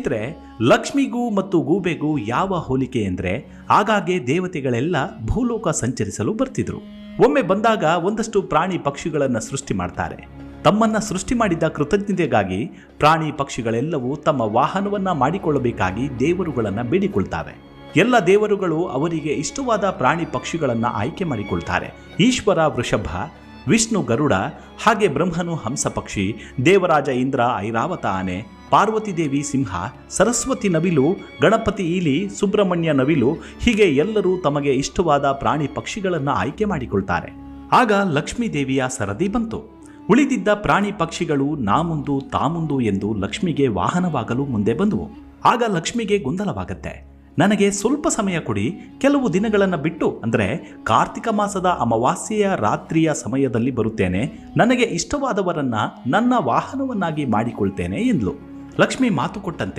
ಸ್ನೇಹಿತರೆ, ಲಕ್ಷ್ಮಿಗೂ ಮತ್ತು ಗೂಬೆಗೂ ಯಾವ ಹೋಲಿಕೆ ಎಂದರೆ ಆಗಾಗ್ಗೆ ದೇವತೆಗಳೆಲ್ಲ ಭೂಲೋಕ ಸಂಚರಿಸಲು ಬರ್ತಿದ್ರು. ಒಮ್ಮೆ ಬಂದಾಗ ಒಂದಷ್ಟು ಪ್ರಾಣಿ ಪಕ್ಷಿಗಳನ್ನು ಸೃಷ್ಟಿ ಮಾಡ್ತಾರೆ. ತಮ್ಮನ್ನ ಸೃಷ್ಟಿ ಮಾಡಿದ ಕೃತಜ್ಞತೆಗಾಗಿ ಪ್ರಾಣಿ ಪಕ್ಷಿಗಳೆಲ್ಲವೂ ತಮ್ಮ ವಾಹನವನ್ನ ಮಾಡಿಕೊಳ್ಳಬೇಕಾಗಿ ದೇವರುಗಳನ್ನ ಬೇಡಿಕೊಳ್ತಾವೆ. ಎಲ್ಲ ದೇವರುಗಳು ಅವರಿಗೆ ಇಷ್ಟವಾದ ಪ್ರಾಣಿ ಪಕ್ಷಿಗಳನ್ನು ಆಯ್ಕೆ ಮಾಡಿಕೊಳ್ತಾರೆ. ಈಶ್ವರ ವೃಷಭ, ವಿಷ್ಣು ಗರುಡ, ಹಾಗೆ ಬ್ರಹ್ಮನು ಹಂಸ ಪಕ್ಷಿ, ದೇವರಾಜ ಇಂದ್ರ ಐರಾವತ ಆನೆ ಪಾರ್ವತಿ ದೇವಿ ಸಿಂಹ, ಸರಸ್ವತಿ ನವಿಲು, ಗಣಪತಿ ಈಲಿ ಸುಬ್ರಹ್ಮಣ್ಯ ನವಿಲು ಹೀಗೆ ಎಲ್ಲರೂ ತಮಗೆ ಇಷ್ಟವಾದ ಪ್ರಾಣಿ ಪಕ್ಷಿಗಳನ್ನು ಆಯ್ಕೆ ಮಾಡಿಕೊಳ್ತಾರೆ. ಆಗ ಲಕ್ಷ್ಮೀ ದೇವಿಯ ಸರದಿ ಬಂತು. ಉಳಿದಿದ್ದ ಪ್ರಾಣಿ ಪಕ್ಷಿಗಳು ನಾ ಮುಂದು ತಾ ಮುಂದು ಎಂದು ಲಕ್ಷ್ಮಿಗೆ ವಾಹನವಾಗಲು ಮುಂದೆ ಬಂದವು. ಆಗ ಲಕ್ಷ್ಮಿಗೆ ಗೊಂದಲವಾಗತ್ತೆ. ನನಗೆ ಸ್ವಲ್ಪ ಸಮಯ ಕೊಡಿ, ಕೆಲವು ದಿನಗಳನ್ನು ಬಿಟ್ಟು, ಅಂದರೆ ಕಾರ್ತಿಕ ಮಾಸದ ಅಮಾವಾಸ್ಯೆಯ ರಾತ್ರಿಯ ಸಮಯದಲ್ಲಿ ಬರುತ್ತೇನೆ. ನನಗೆ ಇಷ್ಟವಾದವರನ್ನು ನನ್ನ ವಾಹನವನ್ನಾಗಿ ಮಾಡಿಕೊಳ್ತೇನೆ ಎಂದ್ಲು. ಲಕ್ಷ್ಮಿ ಮಾತು ಕೊಟ್ಟಂತೆ